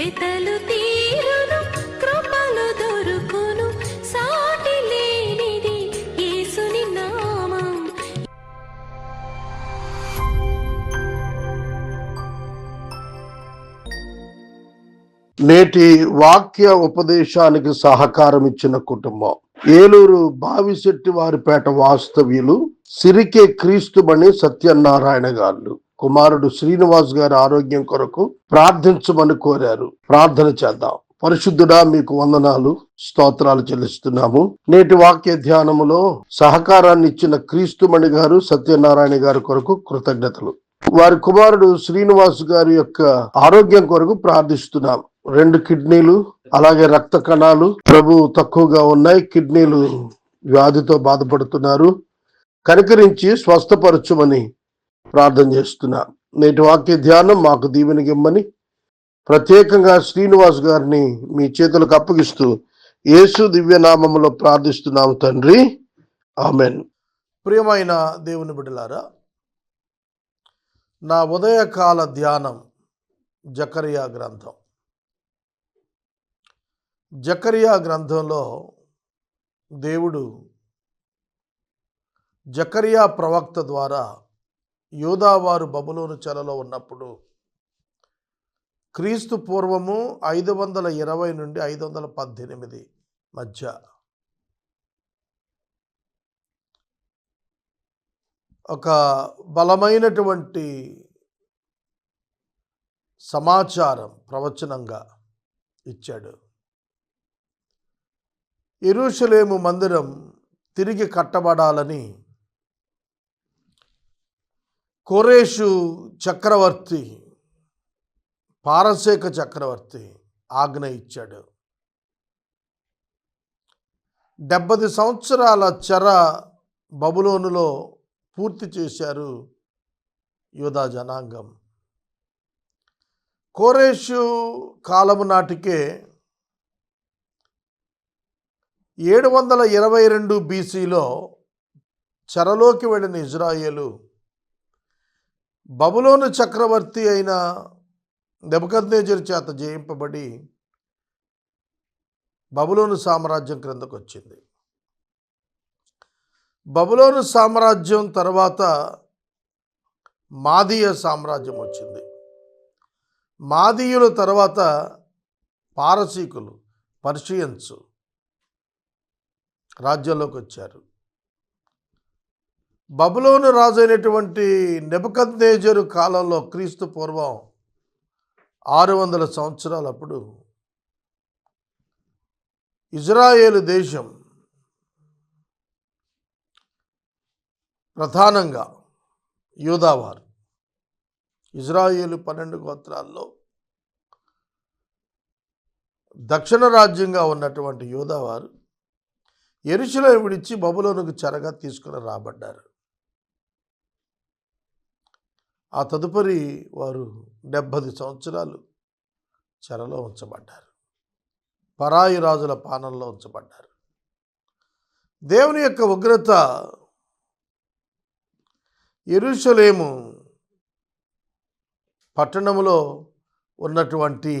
తీరును కృపలు దొరుకును సాటి లేనిది యేసుని నామం. నేటి వాక్య ఉపదేశానికి సహకారం ఇచ్చిన కుటుంబం. ఏలూరు బావిశెట్టి వారిపేట వాస్తవ్యులు సిరికే క్రీస్తుమణి సత్యనారాయణ గారు. కుమారుడు శ్రీనివాస్ గారి ఆరోగ్యం కొరకు ప్రార్థించమని కోరారు. ప్రార్థన చేద్దాం. పరిశుద్ధుడా మీకు వందనాలు స్తోత్రాలు చెల్లిస్తున్నాము. నేటి వాక్య ధ్యానములో సహకారాన్ని ఇచ్చిన క్రీస్తుమణి గారు సత్యనారాయణ గారి కొరకు కృతజ్ఞతలు. వారి కుమారుడు శ్రీనివాస్ గారి యొక్క ఆరోగ్యం కొరకు ప్రార్థిస్తున్నాం. రెండు కిడ్నీలు అలాగే రక్త కణాలు ప్రభు తక్కువగా ఉన్నాయి. కిడ్నీలు వ్యాధితో బాధపడుతున్నారు. కనికరించి స్వస్థపరచుమని ప్రార్థన చేస్తున్నా. నేటి వాక్య ధ్యానం మాకు దీవెనగిమ్మని ప్రత్యేకంగా శ్రీనివాస్ గారిని మీ చేతులకు అప్పగిస్తూ యేసు దివ్య నామములో ప్రార్థిస్తున్నాము తండ్రి. ఆమెన్. ప్రియమైన దేవుని బిడ్డలారా నా ఉదయకాల ధ్యానం జకరియా గ్రంథం. జకరియా గ్రంథంలో దేవుడు జకరియా ప్రవక్త ద్వారా యూదావారు బబులోను చెలలో ఉన్నప్పుడు క్రీస్తు పూర్వము ఐదు వందల ఇరవై నుండి ఐదు వందల పద్దెనిమిది మధ్య. ఒక బలమైనటువంటి సమాచారం ప్రవచనంగా ఇచ్చాడు. ఇరుషులేము మందిరం తిరిగి కట్టబడాలని కొరేషు చక్రవర్తి పారసేక చక్రవర్తి ఆజ్ఞ ఇచ్చాడు. డెబ్బది సంవత్సరాల చెర బబులోనులో పూర్తి చేశారు యోధా జనాంగం. కోరేషు కాలము నాటికే ఏడు వందల ఇరవై రెండు బీసీలో చెరలోకి వెళ్ళిన ఇజ్రాయేలు బబులోను చక్రవర్తి అయిన నెబదనేజర్ చేత జయింపబడి బబులోను సామ్రాజ్యం క్రిందకు వచ్చింది. బబులోను సామ్రాజ్యం తర్వాత మాదీయ సామ్రాజ్యం వచ్చింది. మాదీయుల తర్వాత పారసీకులు పర్షియన్స్ రాజ్యంలోకి వచ్చారు. బబులోను రాజు అయినటువంటి నెబదనేజరు కాలంలో క్రీస్తు పూర్వం ఆరు వందల సంవత్సరాలప్పుడు ఇజ్రాయేలు దేశం ప్రధానంగా యూదావారు ఇజ్రాయేలు పన్నెండు గోత్రాల్లో దక్షిణ రాజ్యంగా ఉన్నటువంటి యోధావారు ఎరుచులో విడిచి బబులోనుకు చెరగా తీసుకుని రాబడ్డారు. ఆ తదుపరి వారు డెబ్బది సంవత్సరాలు చెరలో ఉంచబడ్డారు. పరాయి రాజుల పానంలో ఉంచబడ్డారు. దేవుని యొక్క ఉగ్రత ఎరుషలేము పట్టణంలో ఉన్నటువంటి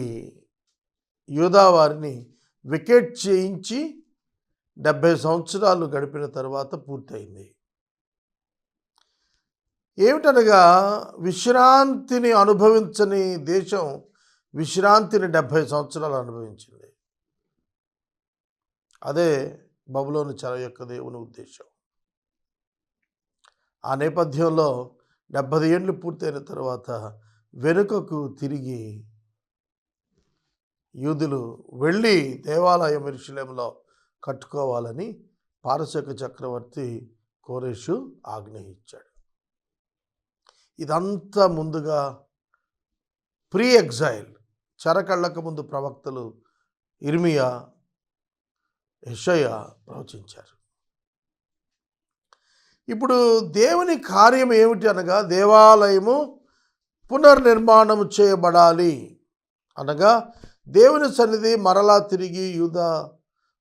యూదావారిని వికెట్ చేయించి డెబ్భై సంవత్సరాలు గడిపిన తర్వాత పూర్తయింది. ఏమిటనగా విశ్రాంతిని అనుభవించని దేశం విశ్రాంతిని డెబ్భై సంవత్సరాలు అనుభవించింది. అదే బబులోని చెర యొక్క దేవుని ఉద్దేశం. ఆ నేపథ్యంలో డెబ్భై ఏళ్ళు పూర్తయిన తర్వాత వెనుకకు తిరిగి యూదులు వెళ్ళి దేవాలయం ఇరుషులేంలో కట్టుకోవాలని పారశక చక్రవర్తి కోరేషు ఆజ్ఞ ఇదంతా ముందుగా ప్రీ ఎగ్జైల్ చెరకళ్ళక ముందు ప్రవక్తలు ఇర్మియా యషయ ప్రవచించారు. ఇప్పుడు దేవుని కార్యం ఏమిటి అనగా దేవాలయము పునర్నిర్మాణం చేయబడాలి అనగా దేవుని సన్నిధి మరలా తిరిగి యూద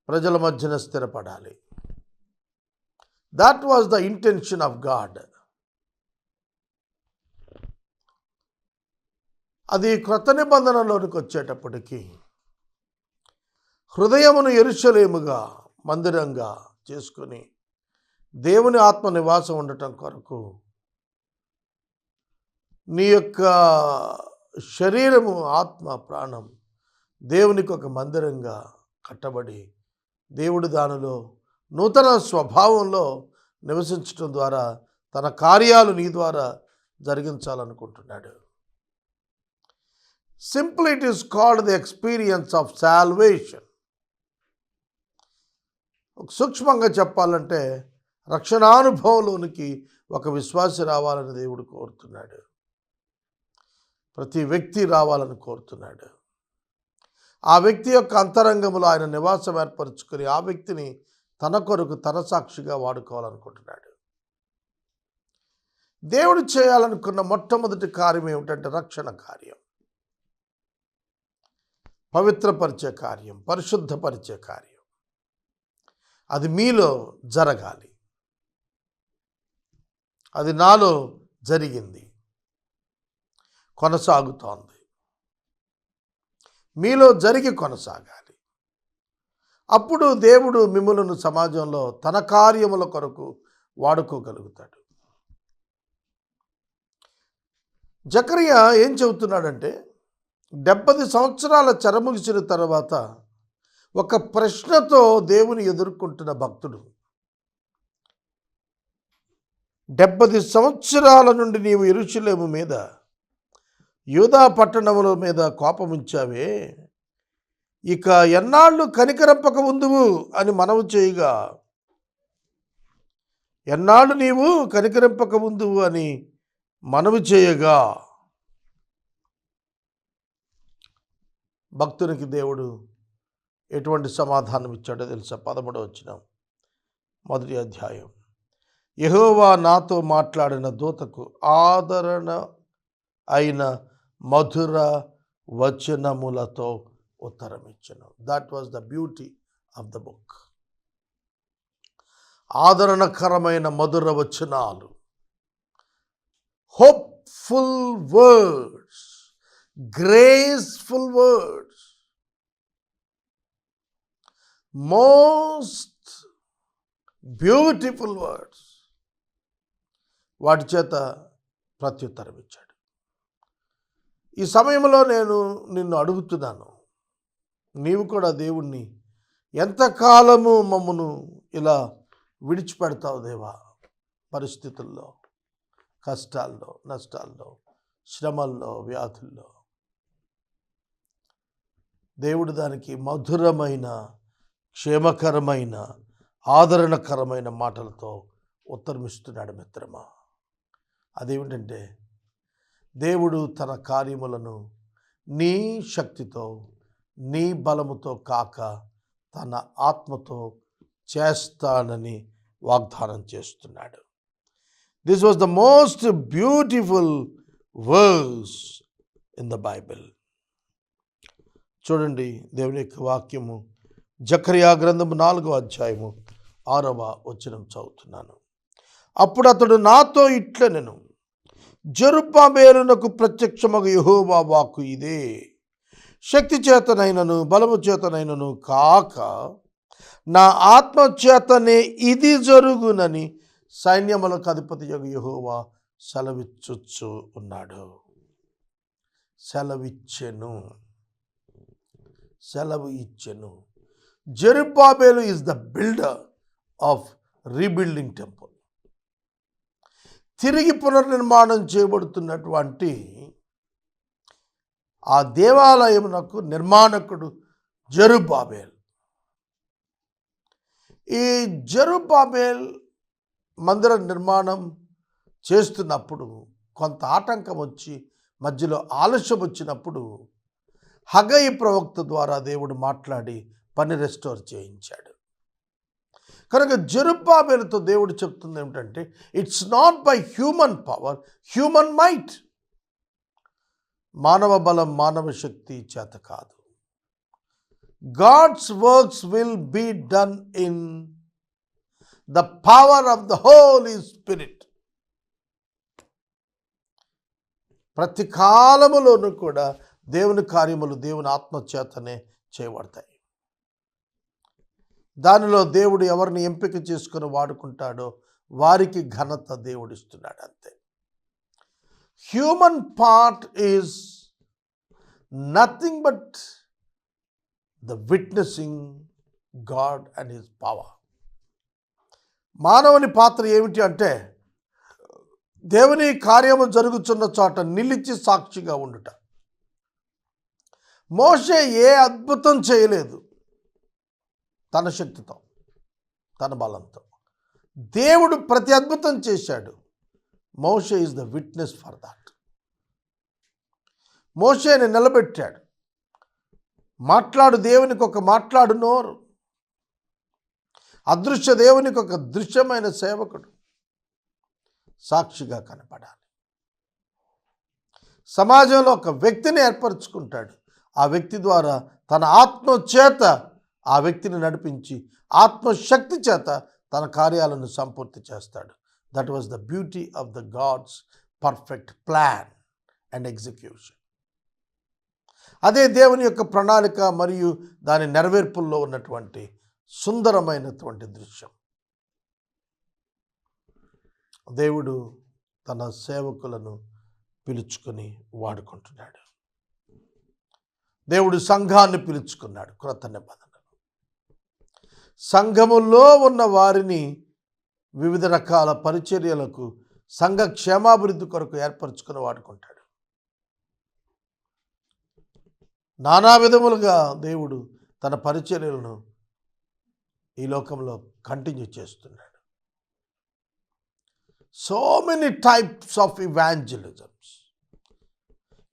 ప్రజల మధ్యన స్థిరపడాలి. That was the intention of God అది క్రొత్త నిబంధనలోనికి వచ్చేటప్పటికీ హృదయమును ఎరుచలేముగా మందిరంగా చేసుకొని దేవుని ఆత్మ నివాసం ఉండటం కొరకు నీ యొక్క శరీరము ఆత్మ ప్రాణం దేవునికి ఒక మందిరంగా కట్టబడి దేవుడు దానిలో నూతన స్వభావంలో నివసించడం ద్వారా తన కార్యాలు నీ ద్వారా జరిగించాలనుకుంటున్నాడు. Simple it is called the experience of salvation సూక్ష్మంగా చెప్పాలంటే రక్షణానుభవంలోనికి ఒక విశ్వాసి రావాలని దేవుడు కోరుతున్నాడు. ప్రతి వ్యక్తి రావాలని కోరుతున్నాడు. ఆ వ్యక్తి యొక్క అంతరంగంలో ఆయన నివాసం ఏర్పరచుకొని ఆ వ్యక్తిని తన కొరకు తన సాక్షిగా వాడుకోవాలనుకుంటున్నాడు. దేవుడు చేయాలనుకున్న మొట్టమొదటి కార్యం ఏమిటంటే రక్షణ కార్యం. పవిత్రపరిచే కార్యం పరిశుద్ధపరిచే కార్యం. అది మీలో జరగాలి. అది నాలో జరిగింది. కొనసాగుతోంది. మీలో జరిగి కొనసాగాలి. అప్పుడు దేవుడు మిమ్మలను సమాజంలో తన కార్యముల కొరకు వాడుకోగలుగుతాడు. జకరియా ఏం చెబుతున్నాడంటే డెబ్బది సంవత్సరాల చెరముగిసిన తర్వాత ఒక ప్రశ్నతో దేవుని ఎదుర్కొంటున్న భక్తుడు. డెబ్బది సంవత్సరాల నుండి నీవు ఇరుచులేము మీద యూదా పట్టణముల మీద కోపముంచావే. ఇక ఎన్నాళ్ళు కనికరంపక ఉందువు అని మనవు చేయగా ఎన్నాళ్ళు నీవు కనికరింపక ఉందువు అని మనవి చేయగా భక్తునికి దేవుడు ఎటువంటి సమాధానం ఇచ్చాడో తెలుసా? పదమూడవ వచ్చిన మొదటి అధ్యాయం. యెహోవా నాతో మాట్లాడిన దూతకు ఆదరణ అయిన మధుర వచనములతో ఉత్తరం ఇచ్చాను. That was the beauty of the book ఆదరణకరమైన మధుర వచనాలు. Hopeful words graceful words most beautiful words వాటి చేత ప్రత్యుత్తరం ఇచ్చాడు. ఈ సమయంలో నేను నిన్ను అడుగుతున్నాను. నీవు కూడా దేవుణ్ణి ఎంతకాలము మమ్మను ఇలా విడిచిపెడతావు దేవా? పరిస్థితుల్లో కష్టాల్లో నష్టాల్లో శ్రమల్లో వ్యాధుల్లో. దేవుడు దానికి మధురమైన క్షేమకరమైన ఆదరణకరమైన మాటలతో ఉత్తరమిస్తున్నాడు మిత్రమా. అదేమిటంటే దేవుడు తన కార్యములను నీ శక్తితో నీ బలముతో కాక తన ఆత్మతో చేస్తానని వాగ్దానం చేస్తున్నాడు. This was the most beautiful verse in the Bible చూడండి దేవుని యొక్క వాక్యము. జక్రియా గ్రంథము నాలుగో అధ్యాయము ఆరవ వచనం చదువుతున్నాను. అప్పుడు అతడు నాతో ఇట్ల నేను జరుపాబేరునకు ప్రత్యక్షమగ యహోబా వాక్కు ఇదే. శక్తి చేతనైనను బలము చేతనైనను కాక నా ఆత్మ చేతనే ఇది జరుగునని సైన్యములకు అధిపతి యొక్క యహోవా సెలవిచ్చుచ్చు ఉన్నాడు. సెలవిచ్చెను. సెలవు ఇచ్చెను. Zerubbabel is the builder of rebuilding temple. తిరిగి పునర్నిర్మాణం చేయబడుతున్నటువంటి ఆ దేవాలయమునకు నిర్మాణకుడు జరుబాబేల్ ఈ జరుబాబేల్ మందిర నిర్మాణం చేస్తున్నప్పుడు కొంత ఆటంకం వచ్చి మధ్యలో ఆలస్యం వచ్చినప్పుడు హగై ప్రవక్త ద్వారా దేవుడు మాట్లాడి పని రెస్టోర్ చేయించాడు. కనుక జరుబాబేలతో దేవుడు చెప్తుంది ఏమిటంటే it's not by human power human might మానవ బలం మానవ శక్తి చేత కాదు. God's works will be done in the power of the Holy Spirit ప్రతి కాలములోనూ కూడా దేవుని కార్యములు దేవుని ఆత్మచేతనే చేయబడతాయి. దానిలో దేవుడు ఎవరిని ఎంపిక చేసుకొని వాడుకుంటాడో వారికి ఘనత దేవుడిస్తున్నాడు అంతే. Human part is nothing but the witnessing God and his power మానవుని పాత్ర ఏమిటి అంటే దేవుని కార్యము జరుగుతున్న చోట నిలిచి సాక్షిగా ఉండుట. మోషే ఏ అద్భుతం చేయలేదు. తన శక్తితో తన బలంతో. దేవుడు ప్రతి అద్భుతం చేశాడు. మోషే is the witness for that మోషేని నిలబెట్టాడు. మాట్లాడు దేవునికి ఒక మాట్లాడు నోరు. అదృశ్య దేవునికి ఒక దృశ్యమైన సేవకుడు. సాక్షిగా కనపడాలి. సమాజంలో ఒక వ్యక్తిని ఏర్పరచుకుంటాడు. ఆ వ్యక్తి ద్వారా తన ఆత్మ చేత ఆ వ్యక్తిని నడిపించి ఆత్మశక్తి చేత తన కార్యాలను సంపూర్తి చేస్తాడు. That was the beauty of the God's perfect plan and execution అదే దేవుని యొక్క ప్రణాళిక మరియు దాని నెరవేర్పుల్లో ఉన్నటువంటి సుందరమైనటువంటి దృశ్యం. దేవుడు తన సేవకులను పిలుచుకొని వాడుకుంటున్నాడు. దేవుడు సంఘాన్ని పిలుచుకున్నాడు క్రొత్త నిబంధనలు. సంఘములో ఉన్న వారిని వివిధ రకాల పరిచర్యలకు సంఘ క్షేమాభివృద్ధి కొరకు ఏర్పరచుకుని వాడుకుంటాడు. నానా విధములుగా దేవుడు తన పరిచర్యలను ఈ లోకంలో కంటిన్యూ చేస్తున్నాడు. So many types of evangelisms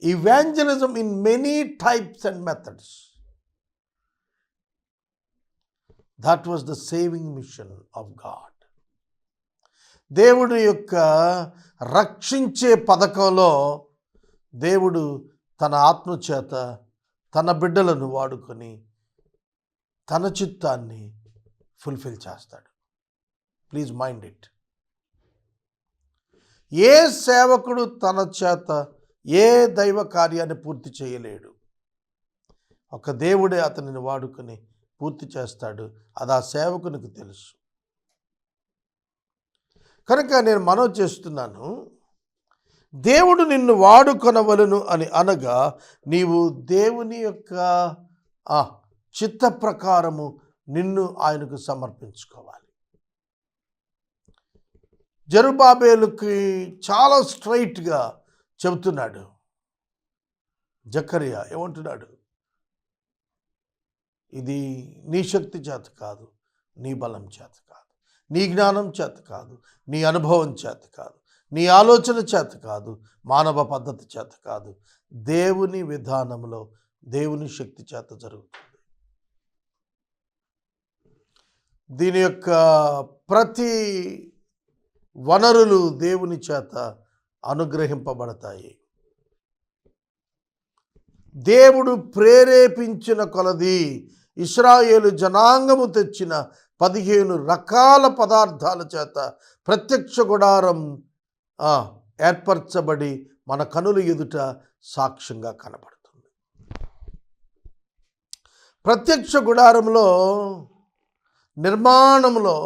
evangelism in many types and methods that was the saving mission of God దేవుడు యొక్క రక్షించే పథకంలో దేవుడు తన ఆత్మ చేత తన బిడ్డలను వాడుకొని తన చిత్తాన్ని ఫుల్ఫిల్ చేస్తాడు. ప్లీజ్ మైండ్ ఇట్ ఏ సేవకుడు తన చేత ఏ దైవ కార్యాన్ని పూర్తి చేయలేడు. ఒక దేవుడే అతనిని వాడుకొని పూర్తి చేస్తాడు. అది ఆ సేవకునికి తెలుసు. కనుక నేను మనవి చేస్తున్నాను దేవుడు నిన్ను వాడుకొనవలను అని అనగా నీవు దేవుని యొక్క ఆ, చిత్త ప్రకారము నిన్ను ఆయనకు సమర్పించుకోవాలి. జరుబాబేలుకి చాలా స్ట్రైట్గా చెబుతున్నాడు. జకరియా ఏమంటున్నాడు? ఇది నీ శక్తి చేత కాదు నీ బలం చేత కాదు నీ జ్ఞానం చేత కాదు నీ అనుభవం చేత కాదు నీ ఆలోచన చేత కాదు మానవ పద్ధతి చేత కాదు దేవుని విధానంలో దేవుని శక్తి చేత జరుగుతుంది. దీని యొక్క ప్రతి వనరులు దేవుని చేత అనుగ్రహింపబడతాయి. దేవుడు ప్రేరేపించిన కొలది ఇస్రాయేలు జనాంగము తెచ్చిన పదిహేను రకాల పదార్థాల చేత ప్రత్యక్ష గుడారం ఏర్పరచబడి మన కనుల ఎదుట సాక్ష్యంగా కనబడుతుంది. ప్రత్యక్ష గుడారంలో నిర్మాణంలో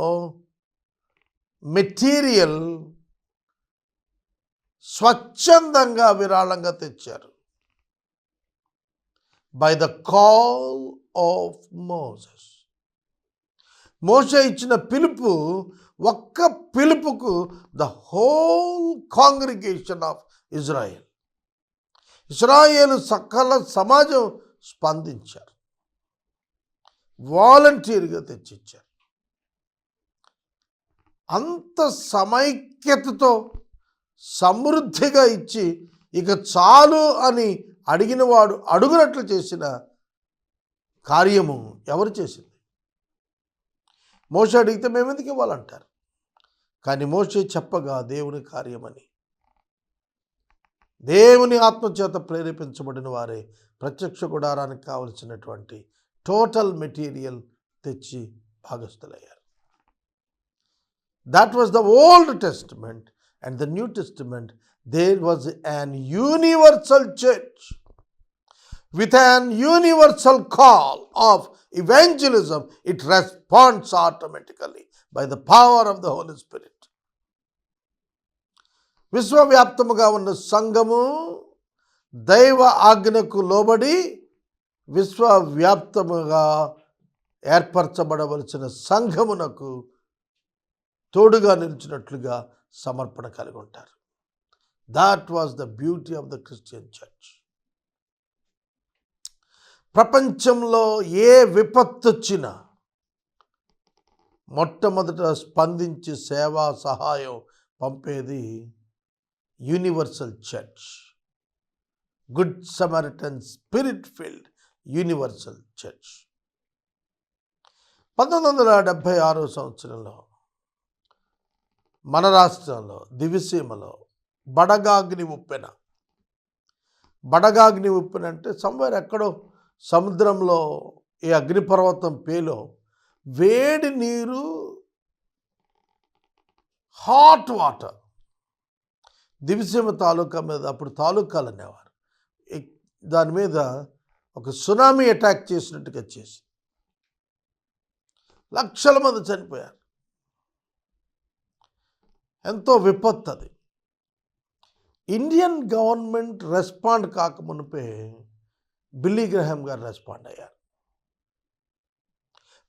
మెటీరియల్ స్వచ్ఛందంగా విరాళంగా తెచ్చారు. By the call of Moses మోస ఇచ్చిన పిలుపు ఒక్క పిలుపుకు the whole congregation of Israel Israel సకల సమాజం స్పందించారు. వాలంటీర్గా తెచ్చిచ్చారు. అంత సమైక్యతతో సమృద్ధిగా ఇచ్చి ఇక చాలు అని అడిగినవాడు అడుగునట్లు చేసిన కార్యము ఎవరు చేసింది? మోస అడిగితే మేము ఎందుకు ఇవ్వాలంటారు? కానీ మోసే చెప్పగా దేవుని కార్యమని. దేవుని ఆత్మచేత ప్రేరేపించబడిన వారే ప్రత్యక్ష గుడారానికి కావలసినటువంటి టోటల్ మెటీరియల్ తెచ్చి భాగస్థులయ్యారు. That was the Old Testament and the New Testament there was an universal church with an universal call of evangelism, it responds automatically by the power of the Holy Spirit. విశ్వవ్యాప్తముగా ఉన్న సంఘము దైవ ఆజ్ఞకు లోబడి విశ్వవ్యాప్తముగా ఏర్పరచబడవలసిన సంఘమునకు తోడుగా నిలిచినట్లుగా సమర్పణ కలిగి ఉంటారు. That was the beauty of the Christian church ప్రపంచంలో ఏ విపత్తు వచ్చినా మొట్టమొదట స్పందించి సేవా సహాయం పంపేది universal church. Good Samaritan spirit field universal church. పంతొమ్మిది వందల డెబ్భై ఆరో సంవత్సరంలో మన రాష్ట్రంలో దివిసీమలో బడగాగ్ని ఉప్పెన. బడగాగ్ని ఉప్పెన అంటే సమ్వేర్ ఎక్కడో సముద్రంలో ఈ అగ్నిపర్వతం పేలో వేడి నీరు హాట్ వాటర్. దివిసీమ తాలూకా మీద అప్పుడు తాలూకాలు అనేవారు. దాని మీద ఒక సునామీ అటాక్ చేసినట్టుగా చేసి లక్షల మంది చనిపోయారు. ఎంతో విపత్తు అది ఇండియన్ గవర్నమెంట్ రెస్పాండ్ కాకమునిపే బిల్లీ గ్రహాం గారు రెస్పాండ్ అయ్యారు.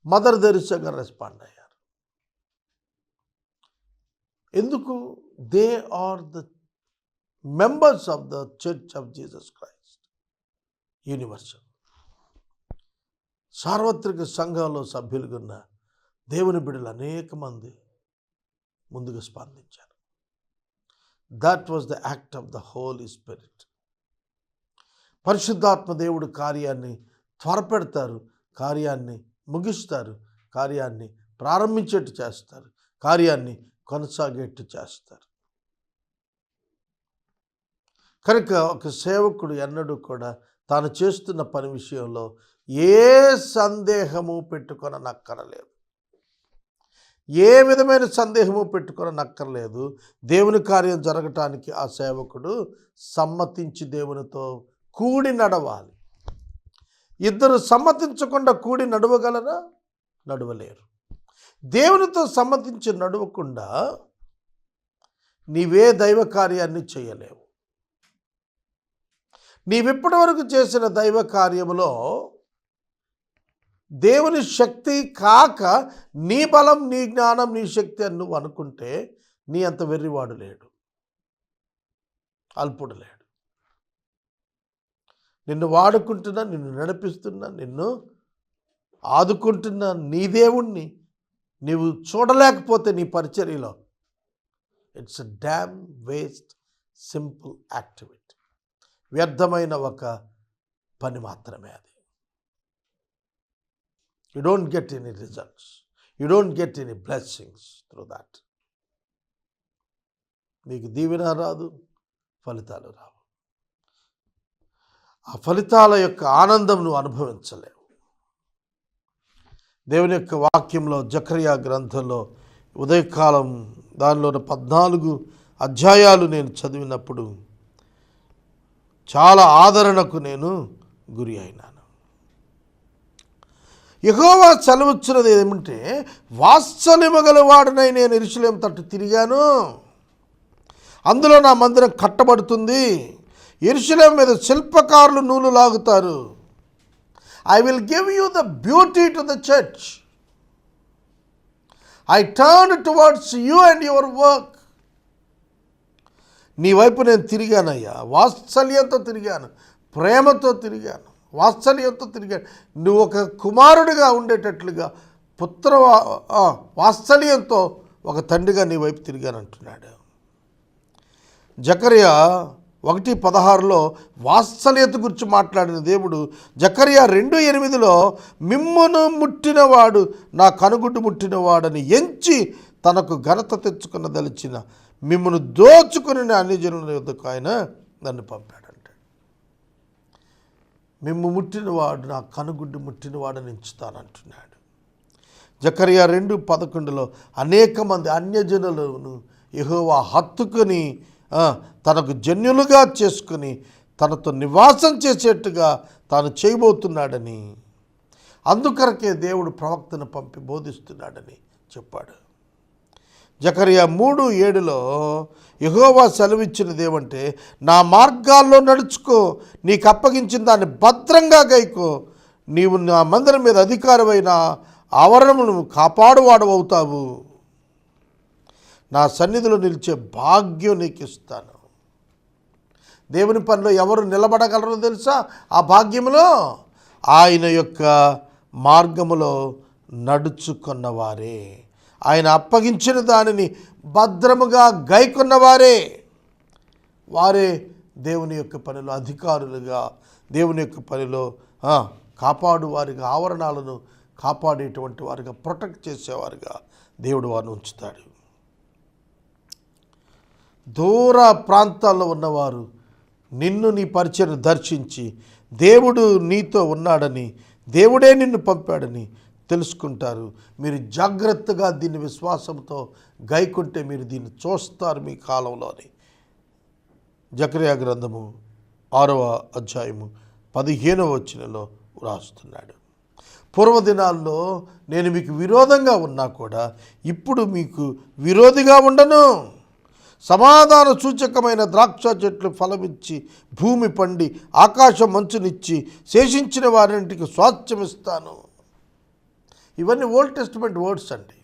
మదర్ తెరిసా గారు రెస్పాండ్ అయ్యారు. ఎందుకు? They are the members of the church of Jesus Christ universal. సార్వత్రిక సంఘంలో సభ్యులుగా ఉన్న దేవుని బిడ్డలు అనేక మంది ముందుకు స్పందించారు. That was the act of the Holy Spirit పరిశుద్ధాత్మ దేవుడు కార్యాన్ని త్వరపెడతారు కార్యాన్ని ముగిస్తారు కార్యాన్ని ప్రారంభించేట్టు చేస్తారు కార్యాన్ని కొనసాగేట్టు చేస్తారు. కనుక ఒక సేవకుడు ఎన్నడూ కూడా తాను చేస్తున్న పని విషయంలో ఏ సందేహము పెట్టుకొన నక్కరలేదు ఏ విధమైన సందేహము పెట్టుకొన నక్కర్లేదు దేవుని కార్యం జరగటానికి ఆ సేవకుడు సమ్మతించి దేవునితో కూడి నడవాలి. ఇద్దరు సమ్మతించకుండా కూడి నడవగలరా? నడవలేరు. దేవునితో సమ్మతించి నడవకుండా నీవే దైవ కార్యాన్ని చేయలేవు. నీవిప్పటి వరకు చేసిన దైవ కార్యములో దేవుని శక్తి కాక నీ బలం నీ జ్ఞానం నీ శక్తి అని నువ్వు అనుకుంటే నీ అంత వెర్రివాడు లేడు. అల్పుడు లేడు. నిన్ను వాడుకుంటున్నా నిన్ను నడిపిస్తున్నా నిన్ను ఆదుకుంటున్నా నీ దేవుణ్ణి నీవు చూడలేకపోతే నీ పరిచర్యలో it's damn waste simple activity. వ్యర్థమైన ఒక పని మాత్రమే అది. You don't get any results you don't get any blessings through that నీకు దీవెన రాదు ఫలితాలు రావు. ఆ ఫలితాల యొక్క ఆనందం నువ్వు అనుభవించలేవు. దేవుని యొక్క వాక్యంలో జకరియా గ్రంథంలో ఉదయకాలం దానిలో పద్నాలుగు అధ్యాయాలు నేను చదివినప్పుడు చాలా ఆదరణకు నేను గురి అయినాను ఎగోవా సెలవుచ్చినది ఏమంటే వాత్సల్యము గలవాడనై నేను ఇరుషులేం తట్టు తిరిగాను. అందులో నా మందిరం కట్టబడుతుంది. ఇరుషులేం మీద శిల్పకారులు నూలు లాగుతారు. I will give you the beauty to the church I turn towards you and your work నీ వైపు నేను తిరిగానయ్యా. వాత్సల్యంతో తిరిగాను. ప్రేమతో తిరిగాను. వాత్సల్యంతో తిరిగాడు నువ్వు ఒక కుమారుడిగా ఉండేటట్లుగా పుత్ర వా- వాత్సల్యంతో ఒక తండ్రిగా నీ వైపు తిరిగాను అంటున్నాడు జకరియా ఒకటి పదహారులో వాత్సల్యత గురించి మాట్లాడిన దేవుడు జకరియా రెండు ఎనిమిదిలో మిమ్మును ముట్టినవాడు నా కనుగుడ్డు ముట్టినవాడని ఎంచి తనకు ఘనత తెచ్చుకున్న దలిచిన మిమ్మను దోచుకుని అన్ని జనుల యొద్దకు ఆయన నన్ను పంపాడు. మిమ్ము ముట్టినవాడు నా కనుగుడ్డు ముట్టినవాడని ఎంచుతానంటున్నాడు. జకరియా రెండు పదకొండులో అనేక మంది అన్యజనులను యెహోవా హత్తుకొని తనకు జన్యులుగా చేసుకుని తనతో నివాసం చేసేట్టుగా తాను చేయబోతున్నాడని అందుకరకే దేవుడు ప్రవక్తను పంపి బోధిస్తున్నాడని చెప్పాడు. జకరియా మూడు ఏడులో యెహోవా సెలవిచ్చినది ఏమంటే నా మార్గాల్లో నడుచుకో నీకు అప్పగించిన దాన్ని భద్రంగా గైకో నీవు నా మందిరం మీద అధికారమైన ఆవరణను కాపాడువాడు అవుతావు నా సన్నిధిలో నిలిచే భాగ్యం నీకు ఇస్తాను దేవుని పనిలో ఎవరు నిలబడగలరో తెలుసా? ఆ భాగ్యములో ఆయన యొక్క మార్గములో నడుచుకున్నవారే. ఆయన అప్పగించిన దానిని భద్రముగా గైకొన్నవారే. వారే దేవుని యొక్క పనిలో అధికారులుగా దేవుని యొక్క పనిలో కాపాడు వారిగా ఆవరణాలను కాపాడేటువంటి వారిగా ప్రొటెక్ట్ చేసేవారుగా దేవుడు వారిని ఉంచుతాడు. దూర ప్రాంతాల్లో ఉన్నవారు నిన్ను నీ పరిచయం దర్శించి దేవుడు నీతో ఉన్నాడని దేవుడే నిన్ను పంపాడని తెలుసుకుంటారు. మీరు జాగ్రత్తగా దీన్ని విశ్వాసంతో గైకుంటే మీరు దీన్ని చూస్తారు మీ కాలంలోని. జక్రియా గ్రంథము ఆరవ అధ్యాయము పదిహేనవ వచ్చినలో వ్రాస్తున్నాడు. పూర్వదినాల్లో నేను మీకు విరోధంగా ఉన్నా కూడా ఇప్పుడు మీకు విరోధిగా ఉండను. సమాధాన సూచకమైన ద్రాక్ష చెట్లు ఫలమిచ్చి భూమి పండి ఆకాశం మంచునిచ్చి శేషించిన వారింటికి స్వాస్థ్యమిస్తాను. ఇవన్నీ ఓల్డ్ టెస్ట్మెంట్ వర్డ్స్ అండి.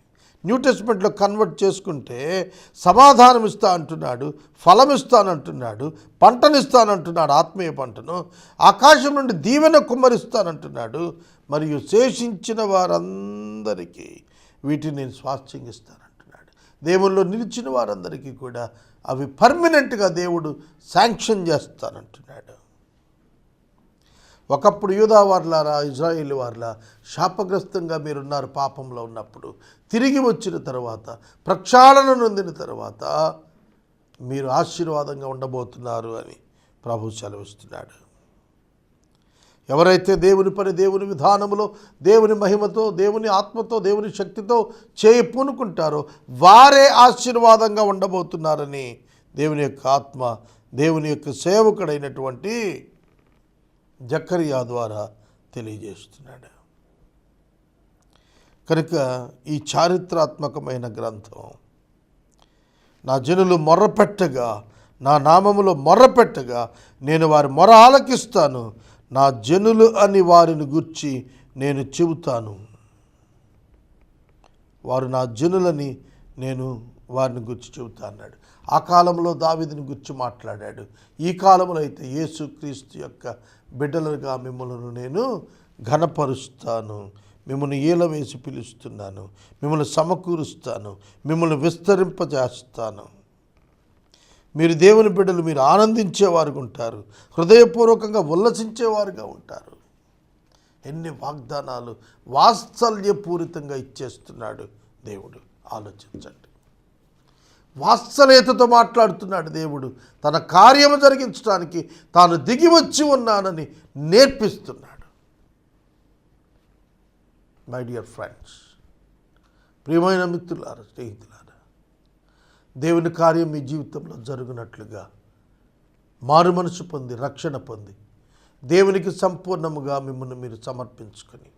న్యూ టెస్ట్మెంట్లో కన్వర్ట్ చేసుకుంటే సమాధానం ఇస్తా అంటున్నాడు ఫలం ఇస్తానంటున్నాడు పంటనిస్తానంటున్నాడు ఆత్మీయ పంటను ఆకాశం నుండి దీవెన కుమ్మరిస్తానంటున్నాడు. మరియు శేషించిన వారందరికీ వీటిని నేను స్వాస్థ్యంగిస్తానంటున్నాడు. దేవుల్లో నిలిచిన వారందరికీ కూడా అవి పర్మనెంట్గా దేవుడు శాంక్షన్ చేస్తానంటున్నాడు. ఒకప్పుడు యూదా వార్లారా ఇజ్రాయిల్ వార్లా శాపగ్రస్తంగా మీరున్నారు పాపంలో ఉన్నప్పుడు. తిరిగి వచ్చిన తర్వాత ప్రక్షాళన నొందిన తర్వాత మీరు ఆశీర్వాదంగా ఉండబోతున్నారు అని ప్రభు సెలవిస్తున్నాడు. ఎవరైతే దేవుని పని దేవుని విధానములో దేవుని మహిమతో దేవుని ఆత్మతో దేవుని శక్తితో చేయి పూనుకుంటారో వారే ఆశీర్వాదంగా ఉండబోతున్నారని దేవుని యొక్క ఆత్మ దేవుని యొక్క సేవకుడైనటువంటి జక్కరియా ద్వారా తెలియజేస్తున్నాడు. కనుక ఈ చారిత్రాత్మకమైన గ్రంథం నా జనులు మొర్రపెట్టగా నా నామములో మొర్రపెట్టగా నేను వారి మొర ఆలకిస్తాను నా జనులు అని వారిని గుర్చి నేను చెబుతాను. వారు నా జనులని నేను వారిని గుర్చి చెబుతా అన్నాడు ఆ కాలంలో దావిదిని గుర్చి మాట్లాడాడు. ఈ కాలంలో అయితే యేసుక్రీస్తు యొక్క బిడ్డలుగా మిమ్మల్ని నేను ఘనపరుస్తాను. మిమ్మల్ని ఈల వేసి పిలుస్తున్నాను. మిమ్మల్ని సమకూరుస్తాను. మిమ్మల్ని విస్తరింపజేస్తాను. మీరు దేవుని బిడ్డలు మీరు ఆనందించేవారుగా ఉంటారు. హృదయపూర్వకంగా ఉల్లసించేవారుగా ఉంటారు. ఎన్ని వాగ్దానాలు వాత్సల్యపూరితంగా ఇచ్చేస్తున్నాడు దేవుడు. ఆలోచించండి. వాత్సలేతతో మాట్లాడుతున్నాడు దేవుడు. తన కార్యము జరిగించడానికి తాను దిగి వచ్చి ఉన్నానని నేర్పిస్తున్నాడు. మై డియర్ ఫ్రెండ్స్ ప్రియమైన మిత్రులారా స్నేహితులారా దేవుని కార్యం మీ జీవితంలో జరుగునట్లుగా మారు మనసు పొంది రక్షణ పొంది దేవునికి సంపూర్ణముగా మిమ్మల్ని మీరు సమర్పించుకొని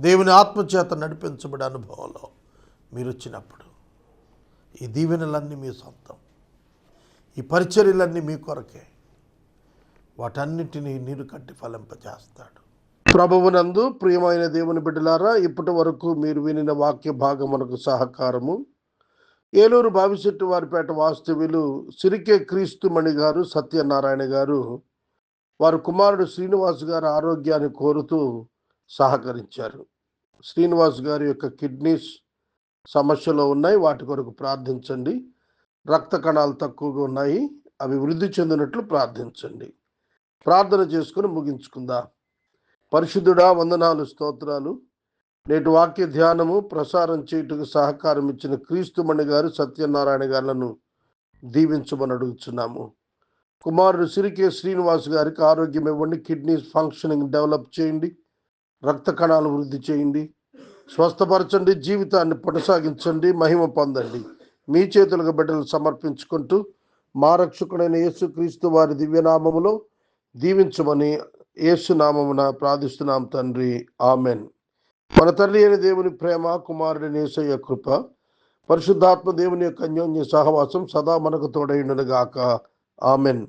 దేవుని ఆత్మచేత నడిపించబడే అనుభవంలో మీరు వచ్చినప్పుడు ఈ దీవెనలన్నీ మీ సొంతం. ఈ పరిచర్యలన్నీ మీ కొరకే. వాటన్నిటినీ నీరు కట్టి ఫలింపజేస్తాడు. ప్రభువునందు ప్రియమైన దేవుని బిడ్డలారా ఇప్పటి వరకు మీరు వినిన వాక్య భాగమునకు సహకారము. ఏలూరు బావిశెట్టి వారిపేట వాస్తవ్యులు సిరికే క్రీస్తుమణి గారు సత్యనారాయణ గారు వారి కుమారుడు శ్రీనివాస్ గారి ఆరోగ్యాన్ని కోరుతూ సహకరించారు. శ్రీనివాస్ గారి యొక్క కిడ్నీస్ సమస్యలు ఉన్నాయి వాటి కొరకు ప్రార్థించండి. రక్త కణాలు తక్కువగా ఉన్నాయి అవి వృద్ధి చెందినట్లు ప్రార్థించండి. ప్రార్థన చేసుకుని ముగించుకుందా. పరిశుద్ధుడా వందనాలు స్తోత్రాలు. నేటి వాక్య ధ్యానము ప్రసారం చేయుటకు సహకారం ఇచ్చిన క్రీస్తుమణి గారు సత్యనారాయణ గారులను దీవించమని అడుగుతున్నాము కుమారుడు సిరికే శ్రీనివాస్ గారికి ఆరోగ్యం ఇవ్వండి కిడ్నీస్ ఫంక్షనింగ్ డెవలప్ చేయండి రక్త కణాలు వృద్ధి చేయండి. స్వస్థపరచండి జీవితాన్ని కొనసాగించండి మహిమ పొందండి. మీ చేతులకు బిడ్డలు సమర్పించుకుంటూ మా రక్షకుడైన యేసుక్రీస్తు వారి దివ్యనామములో దీవించమని యేసునామమున ప్రార్థిస్తున్నాం తండ్రి. ఆమెన్. మన తల్లి అయిన దేవుని ప్రేమ కుమారుడి నేసయ్య కృప పరిశుద్ధాత్మ దేవుని యొక్క అన్యోన్య సహవాసం సదా మనకు తోడైండునుగాక ఆమెన్.